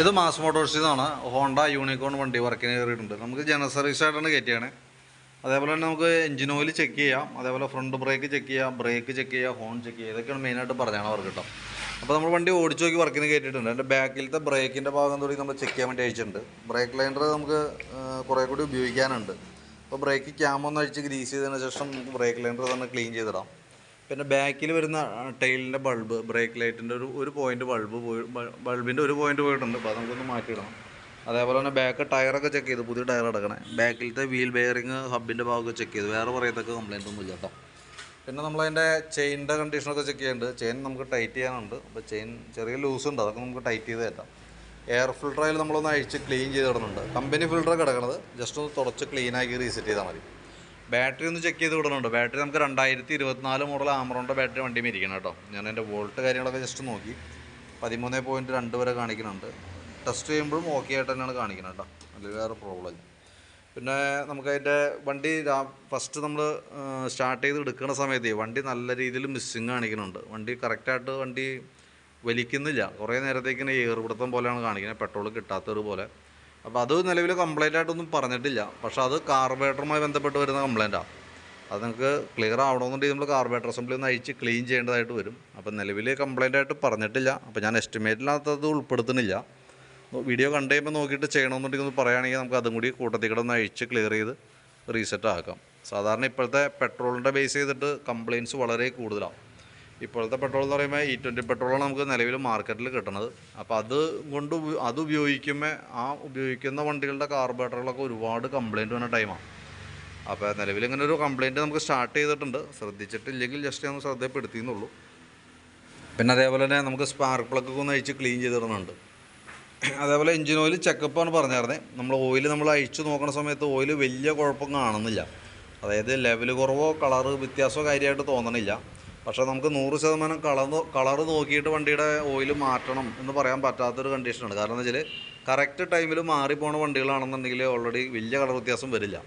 ഇത് mass മോട്ടോഴ്സിൽ Honda unicorn വണ്ടി വർക്കിന് കയറിയിട്ടുണ്ട്. നമുക്ക് ജനറൽ സർവീസ് ആയിട്ടാണ് കയറ്റിയാണ് അതേപോലെ തന്നെ നമുക്ക് എഞ്ചിൻ ഓയിൽ ചെക്ക് ചെയ്യാം. അതേപോലെ ഫ്രണ്ട് ബ്രേക്ക് ചെക്ക് ചെയ്യാം. ബ്രേക്ക് ചെക്ക് ചെയ്യാം. ഹോൺ ചെക്ക് ചെയ്യുക ഇതൊക്കെയാണ് മെയിനായിട്ട് പറഞ്ഞാണ് വർക്ക് കേട്ടോ അപ്പോൾ നമ്മൾ വണ്ടി ഓടിച്ചു നോക്കി വർക്കിന് കയറ്റിയിട്ടുണ്ട്. എന്റെ ബാക്കിലത്തെ ബ്രേക്കിന്റെ ഭാഗം തുടങ്ങി നമ്മൾ ചെക്ക് ചെയ്യാൻ വേണ്ടി അയച്ചിട്ടുണ്ട്. ബ്രേക്ക് ലൈനർ നമുക്ക് കുറേ കൂടി ഉപയോഗിക്കാനുണ്ട്. അപ്പോൾ ബ്രേക്ക് ക്യാം ഒന്ന് അഴിച്ച് ഗ്രീസ് ചെയ്തതിന് ശേഷം നമുക്ക് ബ്രേക്ക് ലൈനർ തന്നെ ക്ലീൻ ചെയ്തിടാം. പിന്നെ ബാക്കിൽ വരുന്ന ടൈലിന്റെ ബൾബ് ബ്രേക്ക് ലൈറ്റിന്റെ ഒരു ഒരു പോയിന്റ് ബൾബ് പോയി ബൾബിന്റെ ഒരു പോയിന്റ് പോയിട്ടുണ്ട്. അപ്പോൾ അത് നമുക്കൊന്ന് മാറ്റിയിടണം. അതേപോലെ തന്നെ ബാക്ക് ടയറൊക്കെ ചെക്ക് ചെയ്ത്. പുതിയ ടയർ അടക്കണേ. ബാക്കിലത്തെ വീൽ ബെയറിങ് ഹബിന്റെ ഭാഗമൊക്കെ ചെക്ക് ചെയ്ത്. വേറെ പറയത്തൊക്കെ കംപ്ലൈന്റ് ഒന്നും ഇല്ല പിന്നെ നമ്മളതിന്റെ ചെയിനിന്റെ കണ്ടീഷനൊക്കെ ചെക്ക് ചെയ്യുന്നുണ്ട്. ചെയിൻ നമുക്ക് ടൈറ്റ് ചെയ്യാനുണ്ട്. അപ്പോൾ ചെയിൻ ചെറിയ ലൂസ് ഉണ്ട്. അതൊക്കെ നമുക്ക് ടൈറ്റ് ചെയ്ത് തരാം എയർ ഫിൽട്ടറായാലും നമ്മളൊന്ന് അഴിച്ച് ക്ലീൻ ചെയ്ത് ഇടുന്നുണ്ട് കമ്പനി ഫിൽട്ടർ കിടക്കുന്നത് ജസ്റ്റ് ഒന്ന് തുടച്ച് ക്ലീനാക്കി റീസെറ്റ് ചെയ്താൽ മതി. ബാറ്ററി ഒന്ന് ചെക്ക് ചെയ്ത് വിടണുണ്ട്. ബാറ്ററി നമുക്ക് രണ്ടായിരത്തി ഇരുപത്തിനാല് മോഡൽ ആമറോണിന്റെ ബാറ്ററി വണ്ടി മേടിക്കണം കേട്ടോ. ഞാൻ എന്റെ വോൾട്ട് കാര്യങ്ങളൊക്കെ ജസ്റ്റ് നോക്കി. പതിമൂന്ന് പോയിന്റ് രണ്ട് വരെ കാണിക്കുന്നുണ്ട്. ടെസ്റ്റ് ചെയ്യുമ്പോഴും ഓക്കെ ആയിട്ട് തന്നെയാണ് കാണിക്കുന്നത് കേട്ടോ. അല്ലെങ്കിൽ വേറെ പ്രോബ്ലം പിന്നെ നമുക്കതിന്റെ വണ്ടി ഫസ്റ്റ് നമ്മൾ സ്റ്റാർട്ട് ചെയ്ത് എടുക്കുന്ന സമയത്ത് വണ്ടി നല്ല രീതിയിൽ മിസ്സിങ് കാണിക്കുന്നുണ്ട്. വണ്ടി കറക്റ്റായിട്ട് വണ്ടി വലിക്കുന്നില്ല. കുറേ നേരത്തേക്കിന് ഏറുപിടുത്തം പോലെയാണ് കാണിക്കുന്നത്. പെട്രോൾ കിട്ടാത്തത് പോലെ. അപ്പോൾ അത് നിലവിൽ കംപ്ലൈന്റ് ആയിട്ടൊന്നും പറഞ്ഞിട്ടില്ല. പക്ഷേ അത് കാർബറേറ്ററുമായി ബന്ധപ്പെട്ട് വരുന്ന കംപ്ലൈന്റാണ് അത് നിങ്ങൾക്ക് ക്ലിയർ ആവണമെന്നുണ്ടെങ്കിൽ നമ്മൾ കാർബറേറ്റർ അസംബ്ലി ഒന്ന് അഴിച്ച് ക്ലീൻ ചെയ്യേണ്ടതായിട്ട് വരും. അപ്പോൾ നിലവിൽ കംപ്ലൈന്റ് ആയിട്ട് പറഞ്ഞിട്ടില്ല. അപ്പോൾ ഞാൻ എസ്റ്റിമേറ്റിനകത്തത് ഉൾപ്പെടുത്തുന്നില്ല. വീഡിയോ കണ്ടു കഴിയുമ്പോൾ നോക്കിയിട്ട് ചെയ്യണമെന്നുണ്ടെങ്കിൽ ഒന്ന് പറയുകയാണെങ്കിൽ നമുക്ക് അതും കൂടി കൂട്ടത്തിൽ കൂടെ ഒന്ന് അഴിച്ച് ക്ലിയർ ചെയ്ത് റീസെറ്റ് ആക്കാം. സാധാരണ ഇപ്പോഴത്തെ പെട്രോളിന്റെ ബേസ് ചെയ്തിട്ട് കംപ്ലയിൻസ് വളരെ കൂടുതലാണ്. ഇപ്പോഴത്തെ പെട്രോൾ എന്ന് പറയുമ്പോൾ ഈ ട്വന്റി പെട്രോളാണ് നമുക്ക് നിലവിൽ മാർക്കറ്റിൽ കിട്ടുന്നത് അപ്പോൾ അത് കൊണ്ട് അത് ഉപയോഗിക്കുമ്പോൾ ആ ഉപയോഗിക്കുന്ന വണ്ടികളുടെ കാർബറേറ്ററുകളൊക്കെ ഒരുപാട് കംപ്ലയിന്റ് വന്ന ടൈമാണ് അപ്പോൾ നിലവിൽ ഇങ്ങനെ ഒരു കംപ്ലയിന്റ് നമുക്ക് സ്റ്റാർട്ട് ചെയ്തിട്ടുണ്ട്. ശ്രദ്ധിച്ചിട്ടില്ലെങ്കിൽ ജസ്റ്റ് ഒന്ന് ശ്രദ്ധപ്പെടുത്തിയെന്നുള്ളൂ. പിന്നെ അതേപോലെ തന്നെ നമുക്ക് സ്പാർക്ക് പ്ലഗ് ഒന്ന് അഴിച്ച് ക്ലീൻ ചെയ്തിടുന്നുണ്ട്. അതേപോലെ എഞ്ചിൻ ഓയിൽ ചെക്കപ്പാണ് പറഞ്ഞായിരുന്നത് നമ്മൾ ഓയിൽ നമ്മൾ അഴിച്ചു നോക്കുന്ന സമയത്ത് ഓയിൽ വലിയ കുഴപ്പം കാണുന്നില്ല. അതായത് ലെവൽ കുറവോ കളറ് വ്യത്യാസമോ കാര്യമായിട്ട് തോന്നണില്ല. പക്ഷേ നമുക്ക് നൂറ് ശതമാനം കളർ കളർ നോക്കിയിട്ട് വണ്ടിയുടെ ഓയിൽ മാറ്റണം എന്ന് പറയാൻ പറ്റാത്തൊരു കണ്ടീഷനാണ്. കാരണം എന്താ വെച്ചാൽ കറക്റ്റ് ടൈമിൽ മാറിപ്പോണ വണ്ടികളാണെന്നുണ്ടെങ്കിൽ ഓൾറെഡി വലിയ കളർ വ്യത്യാസം വരില്ല.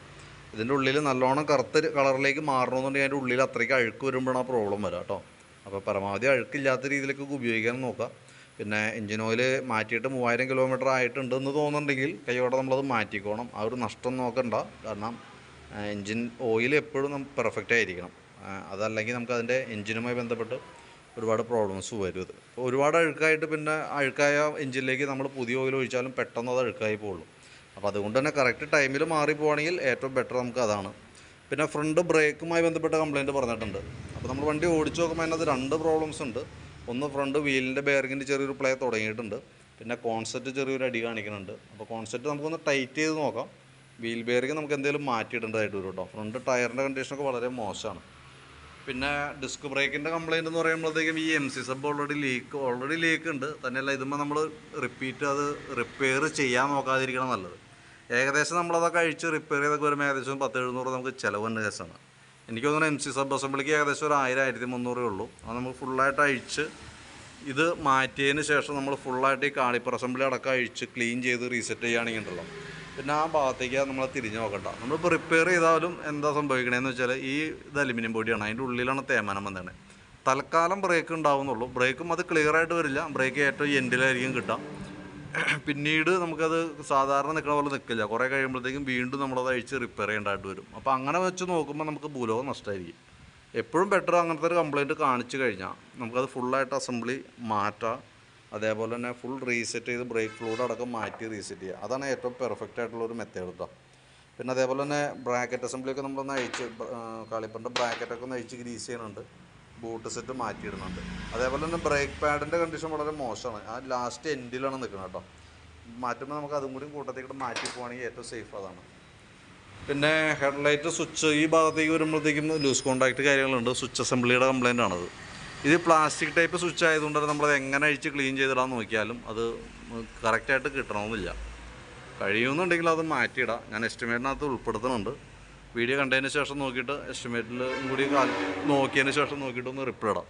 ഇതിന്റെ ഉള്ളിൽ നല്ലോണം കറുത്ത കളറിലേക്ക് മാറണമെന്നുണ്ടെങ്കിൽ അതിന്റെ ഉള്ളിൽ അത്രയ്ക്ക് അഴുക്ക് വരുമ്പോഴാണ് ആ പ്രോബ്ലം വരിക കേട്ടോ. അപ്പോൾ പരമാവധി അഴുക്കില്ലാത്ത രീതിയിലേക്ക് ഉപയോഗിക്കാൻ നോക്കുക. പിന്നെ എഞ്ചിൻ ഓയിൽ മാറ്റിയിട്ട് മൂവായിരം കിലോമീറ്റർ ആയിട്ടുണ്ടെന്ന് തോന്നുന്നുണ്ടെങ്കിൽ കൈയോടെ നമ്മളത് മാറ്റിക്കോണം. ആ ഒരു നഷ്ടം നോക്കണ്ട. കാരണം എഞ്ചിൻ ഓയിൽ എപ്പോഴും നമുക്ക് പെർഫെക്റ്റ് ആയിരിക്കണം. അതല്ലെങ്കിൽ നമുക്ക് അതിന്റെ എൻജിനുമായി ബന്ധപ്പെട്ട് ഒരുപാട് പ്രോബ്ലംസ് വരും ഇത് ഒരുപാട് അഴുക്കായിട്ട് പിന്നെ അഴുക്കായ എഞ്ചിനിലേക്ക് നമ്മൾ പുതിയ ഓയിൽ ഒഴിച്ചാലും പെട്ടെന്ന് അത് അഴുക്കായി പോകുള്ളൂ. അപ്പോൾ അതുകൊണ്ട് തന്നെ കറക്റ്റ് ടൈമിൽ മാറി പോവുകയാണെങ്കിൽ ഏറ്റവും ബെറ്റർ നമുക്ക് അതാണ്. പിന്നെ ഫ്രണ്ട് ബ്രേക്കുമായി ബന്ധപ്പെട്ട കംപ്ലയിന്റ് പറഞ്ഞിട്ടുണ്ട്. അപ്പോൾ നമ്മൾ വണ്ടി ഓടിച്ചു നോക്കുമ്പോൾ അതിനകത്ത് രണ്ട് പ്രോബ്ലംസ് ഉണ്ട്. ഒന്ന് ഫ്രണ്ട് വീലിന്റെ ബെയറിങ്ങിന്റെ ചെറിയൊരു പ്ലേ തുടങ്ങിയിട്ടുണ്ട്. പിന്നെ കോൺസെപ്റ്റ് ചെറിയൊരു അടി കാണിക്കുന്നുണ്ട്. അപ്പോൾ കോൺസെപ്റ്റ് നമുക്കൊന്ന് ടൈറ്റ് ചെയ്ത് നോക്കാം. വീൽ ബെയറിങ് നമുക്ക് എന്തെങ്കിലും മാറ്റിയിടേണ്ടതായിട്ട് വരും കേട്ടോ. ഫ്രണ്ട് ടയറിന്റെ കണ്ടീഷനൊക്കെ വളരെ മോശമാണ്. പിന്നെ ഡിസ്ക് ബ്രേക്കിന്റെ കംപ്ലയിന്റ് എന്ന് പറയുമ്പോഴത്തേക്കും ഈ M C sub already leak already leak ഉണ്ട്. തന്നെയല്ല ഇതുമ്പോൾ നമ്മൾ റിപ്പീറ്റ് അത് റിപ്പയർ ചെയ്യാൻ നോക്കാതിരിക്കണം നല്ലത്. ഏകദേശം നമ്മളതൊക്കെ അഴിച്ച് റിപ്പയർ ചെയ്തൊക്കെ വരുമ്പോൾ ഏകദേശം പത്ത് എഴുന്നൂറ് നമുക്ക് ചിലവുണ്ട് കേസാണ്. എനിക്ക് തോന്നുന്നു എം സി സബ് അസംബ്ലിക്ക് ഏകദേശം ഒരു ആയിരം ആയിരത്തി മുന്നൂറേ ഉള്ളൂ. അത് നമുക്ക് ഫുള്ളായിട്ട് അഴിച്ച് ഇത് മാറ്റിയതിന് ശേഷം നമ്മൾ ഫുള്ളായിട്ട് ഈ കാളിപ്പർ അസംബ്ലി അടക്കം അഴിച്ച് ക്ലീൻ ചെയ്ത് റീസെറ്റ് ചെയ്യുകയാണെങ്കിൽ ഉണ്ടല്ലോ. പിന്നെ ആ ഭാഗത്തേക്ക് നമ്മൾ തിരിഞ്ഞു നോക്കണ്ട. നമ്മളിപ്പോൾ റിപ്പയർ ചെയ്താലും എന്താ സംഭവിക്കണേന്ന് വെച്ചാൽ ഈ ഇത് അലുമിനിയം ബോഡിയാണ് അതിന്റെ ഉള്ളിലാണ് തേമാനം വന്നത് തൽക്കാലം ബ്രേക്ക് ഉണ്ടാവുന്നുള്ളൂ. ബ്രേക്കും അത് ക്ലിയർ ആയിട്ട് വരില്ല. ബ്രേക്ക് ഏറ്റവും എൻഡിലായിരിക്കും കിട്ടാം. പിന്നീട് നമുക്കത് സാധാരണ നിൽക്കുന്ന പോലെ നിൽക്കില്ല കുറേ കഴിയുമ്പോഴത്തേക്കും വീണ്ടും നമ്മളത് അഴിച്ച് റിപ്പയർ ചെയ്യേണ്ടതായിട്ട് വരും. അപ്പോൾ അങ്ങനെ വെച്ച് നോക്കുമ്പോൾ നമുക്ക് ഭൂലോകം നഷ്ടമായിരിക്കും എപ്പോഴും ബെറ്റർ അങ്ങനത്തെ ഒരു കംപ്ലയിന്റ് കാണിച്ചു കഴിഞ്ഞാൽ നമുക്കത് ഫുള്ളായിട്ട് അസംബ്ലി മാറ്റാം. അതേപോലെ തന്നെ ഫുൾ റീസെറ്റ് ചെയ്ത് ബ്രേക്ക് ഫ്ലൂഡ് അടക്കം മാറ്റി റീസെറ്റ് ചെയ്യുക. അതാണ് ഏറ്റവും പെർഫെക്റ്റ് ആയിട്ടുള്ള ഒരു മെത്തേഡ് കേട്ടോ പിന്നെ അതേപോലെ തന്നെ ബ്രാക്കറ്റ് അസംബ്ലിയൊക്കെ നമ്മളൊന്ന് അഴിച്ച് കളിപ്പറിന്റെ ബ്രാക്കറ്റൊക്കെ അഴിച്ച് ഗ്രീസ് ചെയ്യുന്നുണ്ട്. ബൂട്ട് സെറ്റ് മാറ്റിയിടുന്നുണ്ട് അതേപോലെ തന്നെ ബ്രേക്ക് പാഡിന്റെ കണ്ടീഷൻ വളരെ മോശമാണ്. ആ ലാസ്റ്റ് എൻഡിലാണ് നിൽക്കുന്നത് കേട്ടോ മാറ്റുമ്പോൾ നമുക്ക് അതും കൂടി കൂട്ടത്തേക്ക് മാറ്റി പോവുകയാണെങ്കിൽ ഏറ്റവും സേഫ് അതാണ്. പിന്നെ ഹെഡ്ലൈറ്റ് സ്വിച്ച് ഈ ഭാഗത്തേക്ക് വരുമ്പോഴത്തേക്കും ലൂസ് കോണ്ടാക്ട് കാര്യങ്ങളുണ്ട്. സ്വിച്ച് അസംബ്ലിയുടെ കംപ്ലൈന്റ് ആണത്. ഇത് പ്ലാസ്റ്റിക് ടൈപ്പ് സ്വിച്ച് ആയതുകൊണ്ട് നമ്മളത് എങ്ങനെ അഴിച്ച് ക്ലീൻ ചെയ്തിടാൻ നോക്കിയാലും അത് കറക്റ്റായിട്ട് കിട്ടണമെന്നില്ല. കഴിയുമെന്നുണ്ടെങ്കിൽ അത് മാറ്റിയിടാം. ഞാൻ എസ്റ്റിമേറ്റിനകത്ത് ഉൾപ്പെടുത്തുന്നുണ്ട്. വീഡിയോ കണ്ടതിന് ശേഷം നോക്കിയിട്ട് എസ്റ്റിമേറ്റിൽ കൂടി നോക്കിയതിന് ശേഷം നോക്കിയിട്ട് ഒന്ന് റിപ്ലൈ ഇടാം.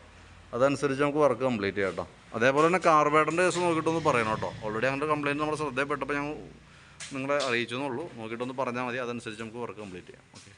അതനുസരിച്ച് നമുക്ക് വർക്ക് കംപ്ലീറ്റ് ചെയ്യാം കേട്ടോ. അതേപോലെ തന്നെ കാർബേഡറിന്റെ കേസ് നോക്കിയിട്ടൊന്ന് പറയണം കേട്ടോ. ഓൾറെഡി അങ്ങനെ കംപ്ലയിന്റ് നമ്മുടെ ശ്രദ്ധയിൽപ്പെട്ടപ്പോൾ ഞങ്ങൾ നിങ്ങളെ അറിയിച്ചെന്നുള്ളൂ നോക്കിയിട്ടൊന്ന് പറഞ്ഞാൽ മതി. അതനുസരിച്ച് നമുക്ക് വർക്ക് കംപ്ലീറ്റ് ചെയ്യാം. ഓക്കെ